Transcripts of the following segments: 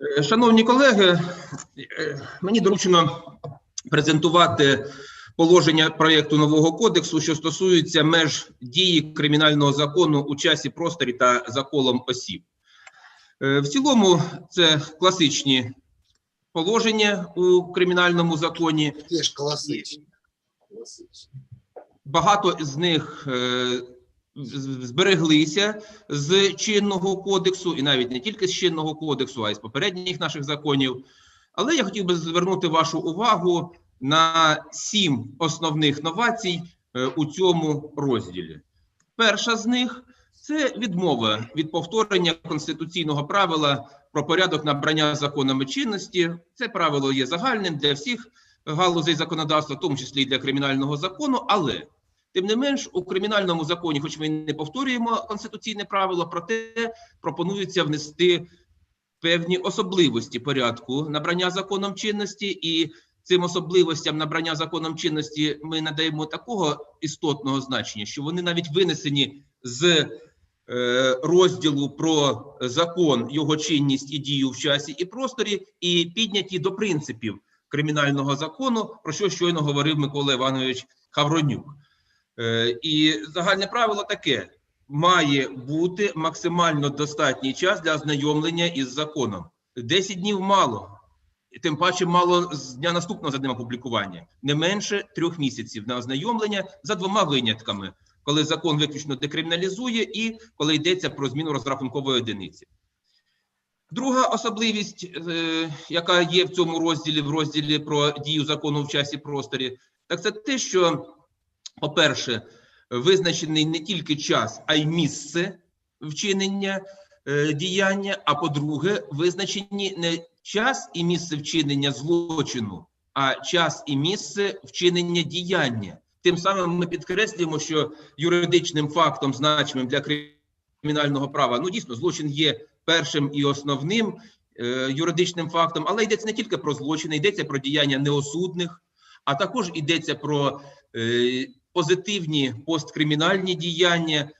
Е, Шановні колеги, е, мені доручено презентувати положення проєкту нового кодексу, що стосується меж дії кримінального закону у часі, просторі та за колом осіб. Е, В цілому це класичні положення у кримінальному законі. Теж класичні. Класичні. Багато з них збереглися з чинного кодексу, і навіть не тільки з чинного кодексу, а й з попередніх наших законів. Але я хотів би звернути вашу увагу на сім основних новацій е, у цьому розділі. Перша з них це відмова від повторення конституційного правила про порядок набрання законами чинності. Це правило є загальним для всіх галузей законодавства, в тому числі і для кримінального закону, але тим не менш у кримінальному законі, хоч ми не повторюємо конституційне правило, проте пропонується внести певні особливості порядку набрання законом чинності, і цим особливостям набрання законом чинності ми надаємо такого істотного значення, що вони навіть винесені з е, розділу про закон, його чинність і дію в часі і просторі, і підняті до принципів кримінального закону, про що щойно говорив Микола Іванович Хавронюк. Е, І загальне правило таке: має бути максимально достатній час для ознайомлення із законом. 10 днів мало, тим паче мало з дня наступного за днем опублікування, не менше трьох місяців на ознайомлення за двома винятками, коли закон виключно декриміналізує і коли йдеться про зміну розрахункової одиниці. Друга особливість, е, яка є в цьому розділі, в розділі про дію закону в часі просторі, так це те, що, по-перше, визначений не тільки час, а й місце вчинення е, діяння. А по-друге, визначені не час і місце вчинення злочину, а час і місце вчинення діяння. Тим самим ми підкреслюємо, що юридичним фактом, значимим для кримінального права, ну дійсно, злочин є першим і основним е, юридичним фактом, але йдеться не тільки про злочини, йдеться про діяння неосудних, а також йдеться про е, позитивні посткримінальні діяння. Е,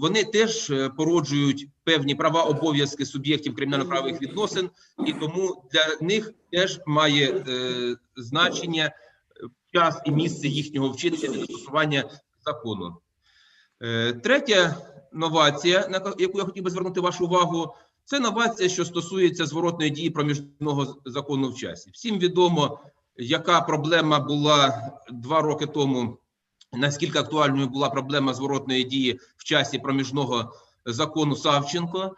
Вони теж е, породжують певні права, обов'язки суб'єктів кримінально-правових відносин, і тому для них теж має е, значення е, час і місце їхнього вчинення застосування закону. Е, Третя новація, на яку я хотів би звернути вашу увагу, це новація, що стосується зворотної дії проміжного закону в часі. Всім відомо, яка проблема була два роки тому, наскільки актуальною була проблема зворотної дії в часі проміжного закону Савченко.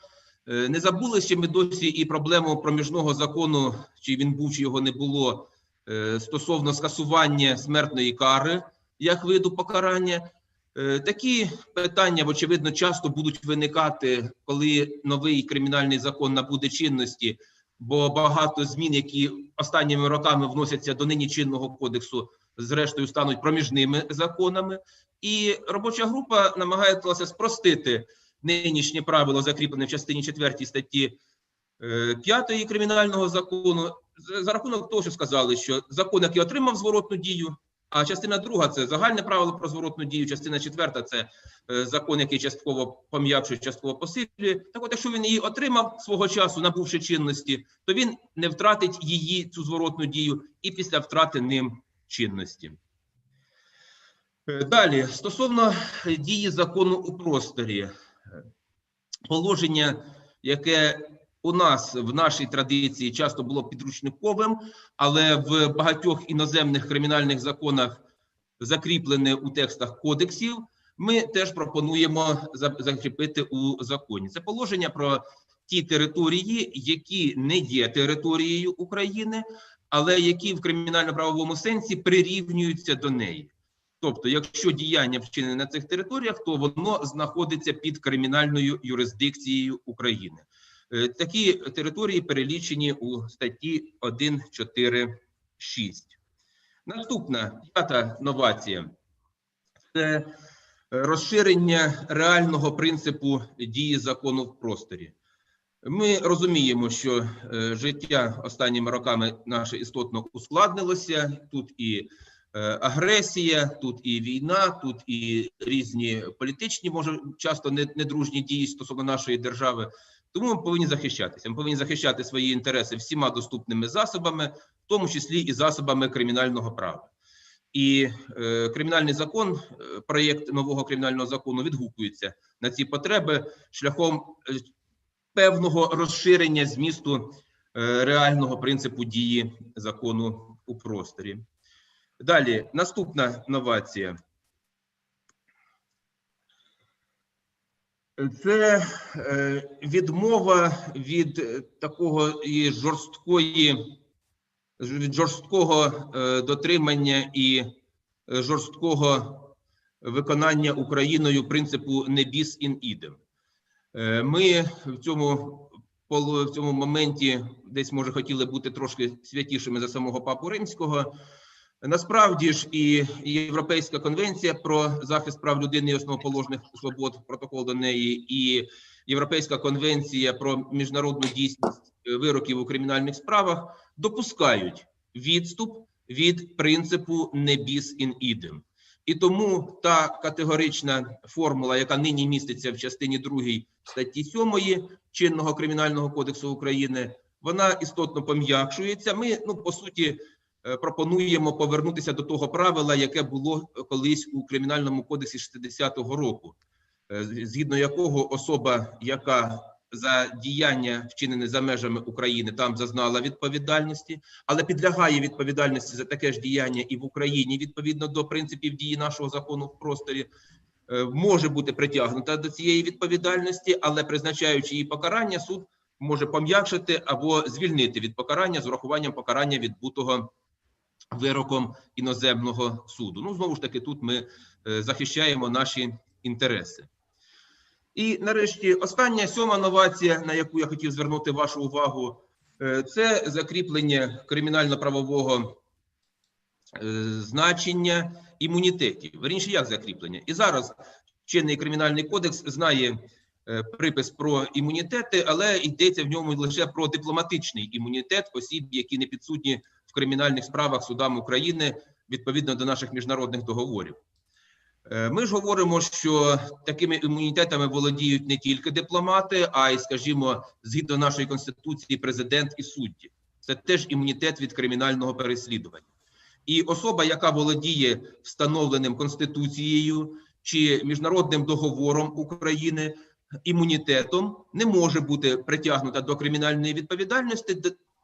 Е, Не забули ще ми досі і проблему проміжного закону, чи він був, чи його не було, е, стосовно скасування смертної кари як виду покарання. Е, Такі питання, очевидно, часто будуть виникати, коли новий кримінальний закон набуде чинності, бо багато змін, які останніми роками вносяться до нині чинного кодексу, зрештою стануть проміжними законами. І робоча група намагається спростити нинішнє правило, закріплене в частині 4 статті 5 кримінального закону, за- за рахунок того, що сказали, що закон, який отримав зворотну дію, а частина друга це загальне правило про зворотну дію. Частина четверта це е, закон, який частково пом'якшує, частково посилює. Так, от, якщо він її отримав свого часу, набувши чинності, то він не втратить її цю зворотну дію і після втрати ним чинності. Далі стосовно дії закону у просторі, положення, яке у нас в нашій традиції часто було підручниковим, але в багатьох іноземних кримінальних законах закріплене у текстах кодексів, ми теж пропонуємо закріпити у законі. Це положення про ті території, які не є територією України, але які в кримінально-правовому сенсі прирівнюються до неї. Тобто, якщо діяння вчинене на цих територіях, то воно знаходиться під кримінальною юрисдикцією України. Е, Такі території перелічені у статті 1.4.6. Наступна п'ята новація це е, розширення реального принципу дії закону в просторі. Ми розуміємо, що е, життя останніми роками наше істотно ускладнилося. Тут і е, агресія, тут і війна, тут і різні політичні, може часто недружні дії стосовно нашої держави. Тому ми повинні захищатися. Ми повинні захищати свої інтереси всіма доступними засобами, в тому числі і засобами кримінального права. І е, кримінальний закон, е, проєкт нового кримінального закону відгукується на ці потреби шляхом певного розширення змісту е, реального принципу дії закону у просторі. Далі, наступна новація. Це е, відмова від такого і жорсткої, від жорсткого е, дотримання і жорсткого виконання Україною принципу не bis in idem. Е, Ми в цьому в цьому моменті десь може хотіли бути трошки святішими за самого папу римського. Насправді ж і Європейська конвенція про захист прав людини і основоположних свобод, протокол до неї, і Європейська конвенція про міжнародну дійсність вироків у кримінальних справах допускають відступ від принципу не bis in idem. І тому та категорична формула, яка нині міститься в частині 2 статті 7 чинного кримінального кодексу України, вона істотно пом'якшується. Ми, ну по суті, е, пропонуємо повернутися до того правила, яке було колись у кримінальному кодексі 60-го року, е, згідно якого особа, яка за діяння вчинене за межами України, там зазнала відповідальності, але підлягає відповідальності за таке ж діяння і в Україні відповідно до принципів дії нашого закону в просторі. е, Може бути притягнута до цієї відповідальності, але призначаючи її покарання, суд може пом'якшити або звільнити від покарання з урахуванням покарання відбутого вироком іноземного суду. Ну знову ж таки, тут ми е, захищаємо наші інтереси. І нарешті остання сьома новація, на яку я хотів звернути вашу увагу, е, це закріплення кримінально-правового е, значення імунітетів. Верніше, як закріплення? І зараз чинний кримінальний кодекс знає е, припис про імунітети, але йдеться в ньому лише про дипломатичний імунітет осіб, які не підсудні в кримінальних справах судам України відповідно до наших міжнародних договорів. Е, Ми ж говоримо, що такими імунітетами володіють не тільки дипломати, а й, скажімо, згідно нашої конституції, президент і судді. Це теж імунітет від кримінального переслідування. І особа, яка володіє встановленим конституцією чи міжнародним договором України імунітетом, не може бути притягнута до кримінальної відповідальності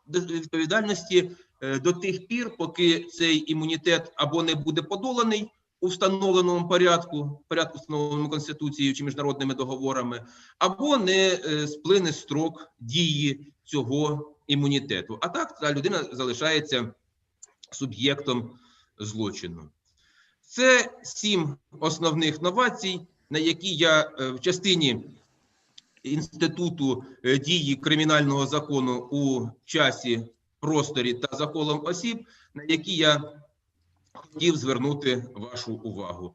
до, відповідальності е, до тих пір, поки цей імунітет або не буде подоланий у встановленому порядку, порядку встановленому конституцією чи міжнародними договорами, або не е, сплине строк дії цього імунітету. А так та людина залишається суб'єктом злочину. Це сім основних новацій, на які я е, в частині інституту е, дії кримінального закону у часі, просторі та за колом осіб, на які я хотів звернути вашу увагу.